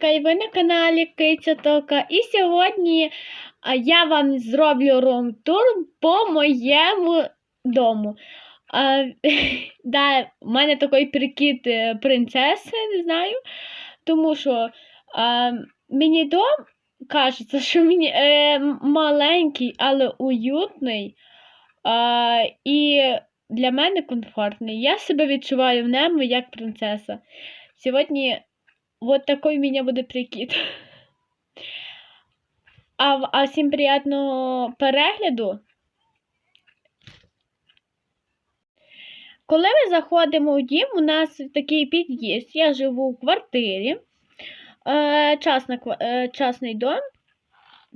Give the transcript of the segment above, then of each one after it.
Вероніка і ви на каналі Киця Тока. І сьогодні я вам зроблю рум-тур по моєму дому. А, да, у мене такий прикид е, принцеси, не знаю. Тому що а, мені дом кажеться, що мені е, маленький, але уютний. А, і для мене комфортний. Я себе відчуваю в ньому як принцеса. Сьогодні вот такой у меня буде прикид. А, а всім приємного перегляду. Коли ми заходимо в дім, у нас такий під'їзд. Я живу в квартирі. Е, частна, е, частний дом.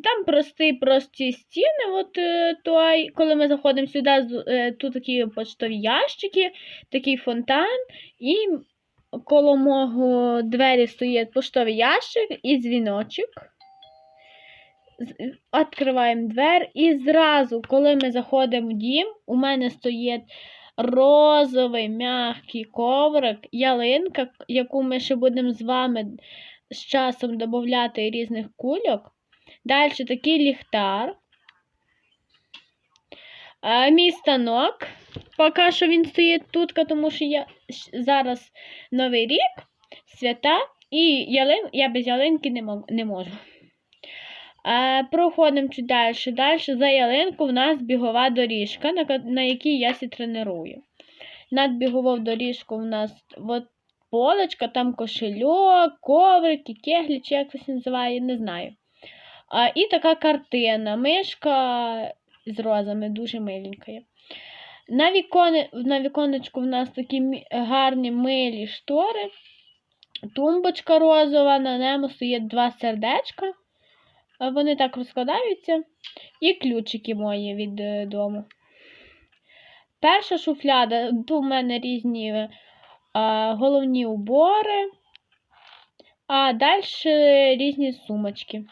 Там прості, прості стіни. От, е, той, коли ми заходимо сюди, е, тут такі поштові ящики, такий фонтан, і коло мого двері стоїть поштовий ящик і дзвіночок. Відкриваємо двері і зразу, коли ми заходимо в дім, у мене стоїть розовий м'який коврик, ялинка, яку ми ще будемо з вами з часом додати різних кульок. Далі такий ліхтар. Е, Мій станок. Поки що він стоїть тут, тому що я зараз Новий рік, свята, і ялин, я без ялинки не, мог, не можу. Е, проходимо чуть далі. Далі за ялинку в нас бігова доріжка, на, на якій я сі треную. Над біговою доріжкою в нас от, полочка, там кошельок, коврики, кеглі, чи як це називає, не знаю. А, і така картина, мишка з розами, дуже миленька. є. На, вікони, на віконечку в нас такі гарні милі штори. Тумбочка розова, на ньому стоять два сердечка. Вони так розкладаються. І ключики мої від е, дому. Перша шуфляда, тут у мене різні е, головні убори, а далі різні сумочки.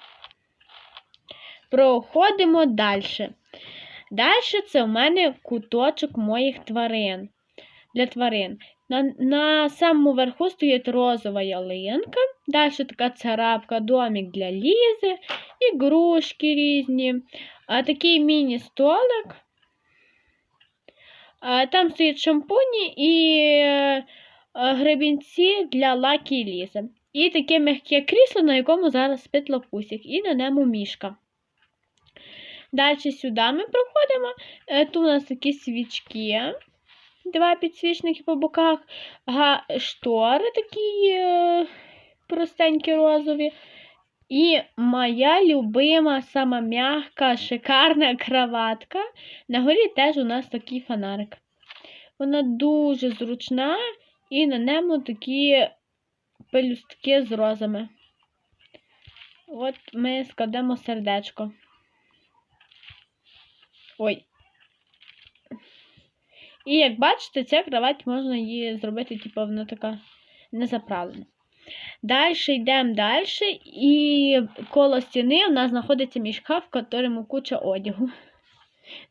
Проходимо далі. Далі це у мене куточок моїх тварин. Для тварин. На, на самому верху стоїть розова ялинка, далі така царапка, домик для лізи, ігрушки різні, а, такий міні-столик. Там стоять шампуні і е, гребінці для лаки і лізи. І таке м'яке крісло, на якому зараз спить лапусик, і на ньому мішка. Далі сюди ми проходимо. Тут у нас такі свічки, два підсвічники по боках, га, штори такі е, простенькі розові. І моя любима, сама м'яка, шикарна кроватка. На горі теж у нас такий фонарик. Вона дуже зручна і на ньому такі пелюстки з розами. От ми складемо сердечко. Ой. І як бачите, ця кровать можна її зробити, типу, вона така незаправлена. Далі йдемо далі, і коло стіни у нас знаходиться мій шкаф, в якому куча одягу.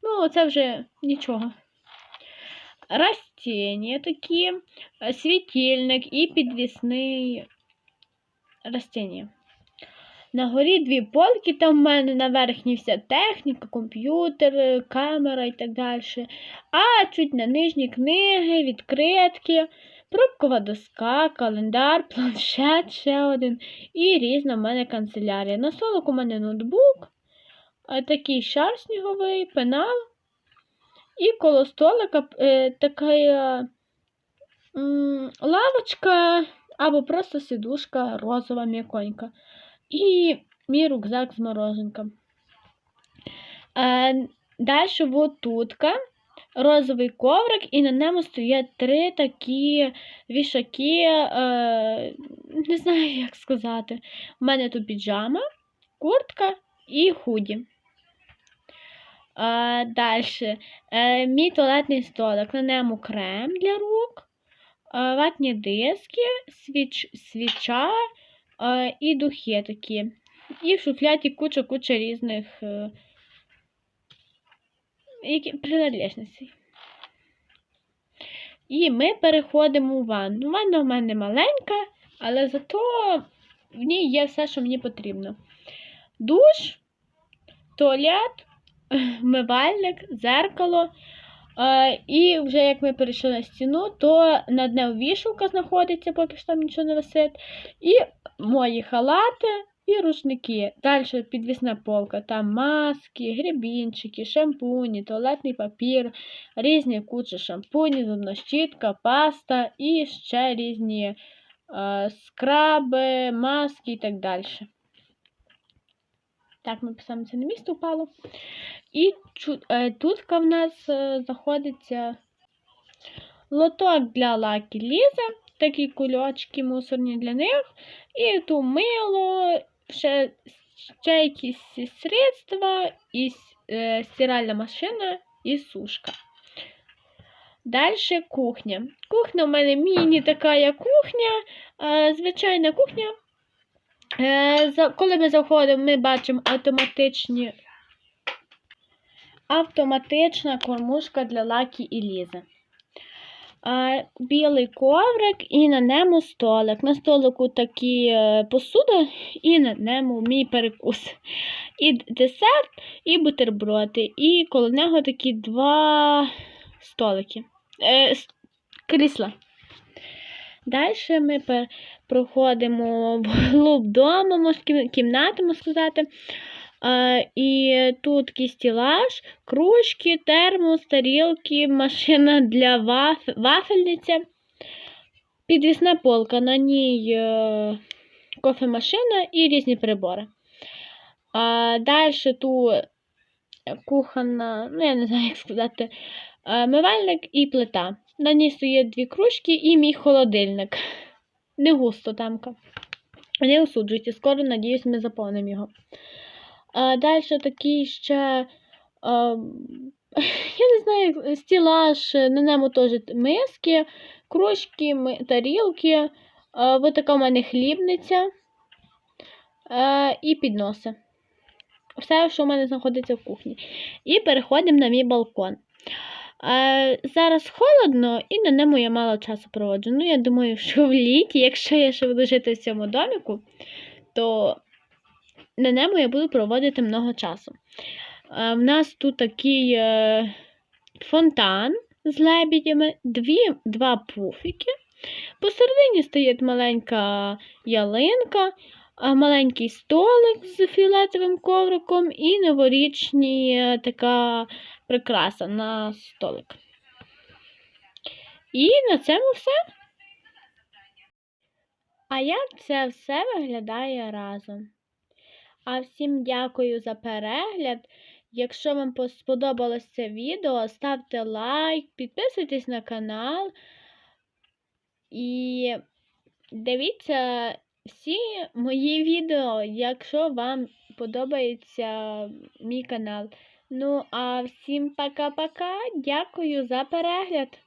Ну, це вже нічого. Растіння такі, світильник і підвісний растіння. На горі дві полки, там в мене на верхній вся техніка, комп'ютер, е, камера і так далі. А чуть на нижній книги, відкритки, пробкова доска, календар, планшет ще один. І різна в мене канцелярія. На столик у мене ноутбук, такий шар сніговий, пенал. І коло столика е, така е, лавочка або просто сидушка розова м'яконька. І мій рюкзак з мороженком. Е, далі вот тутка розовий коврик, і на ньому стоять три такі вішаки, е, не знаю, як сказати. У мене тут піджама, куртка і худі. Е, далі. Мій туалетний столик, на ньому крем для рук, ватні диски, свіч, свіча і духи такі. І в шуфляді куча-куча різних е, які. І ми переходимо у ванну. Ванна в мене маленька, але зато в ній є все, що мені потрібно. Душ, туалет, вмивальник, зеркало. Е, і вже як ми перейшли на стіну, то над нею вішалка знаходиться, поки що там нічого не висить. І мої халати і рушники. Далі підвісна полка. Там маски, гребінчики, шампуні, туалетний папір, різні кучі шампунів, зубна щітка, паста і ще різні е, скраби, маски і так далі. Так, ми писаємо це на місто впало. І е, тут в нас е, знаходиться лоток для лаки лізи, такі кульочки мусорні для них. І тут мило, ще, ще якісь средства, і е, стиральна машина і сушка. Далі кухня. Кухня у мене міні така кухня, е, звичайна кухня. Е, коли ми заходимо, ми бачимо автоматичні автоматична кормушка для лакі і лізи. Білий коврик і на ньому столик. На столику такі е, посуда, і на ньому мій перекус. І десерт, і бутерброди. І коло нього такі два столики. Е, крісла. Далі ми проходимо в глуб дому, можна можна сказати. І тут такий стілаж, кружки, термос, тарілки, машина для ваф... вафельниця, підвісна полка, на ній е... кофемашина і різні прибори. А, далі тут кухонна, ну я не знаю, як сказати, е, мивальник і плита. На ній стоять дві кружки і мій холодильник. Не густо тамка. Не осуджуйте, скоро, надіюсь, ми заповнимо його. Далі такий ще, я не знаю, стілаж, на ньому теж миски, кружки, тарілки. Ось така в мене хлібниця і підноси. Все, що в мене знаходиться в кухні. І переходимо на мій балкон. Зараз холодно і на ньому я мало часу проводжу. Ну, я думаю, що в літі, якщо я ще буду жити в цьому доміку, то на ньому я буду проводити много часу. В нас тут такий е, фонтан з лебідями, дві, два пуфіки. Посередині стоїть маленька ялинка, маленький столик з фіолетовим ковриком і новорічні е, така прикраса на столик. І на цьому все. А як це все виглядає разом? А всім дякую за перегляд. Якщо вам сподобалось це відео, ставте лайк, підписуйтесь на канал і дивіться всі мої відео, якщо вам подобається мій канал. Ну, а всім пока-пока. Дякую за перегляд.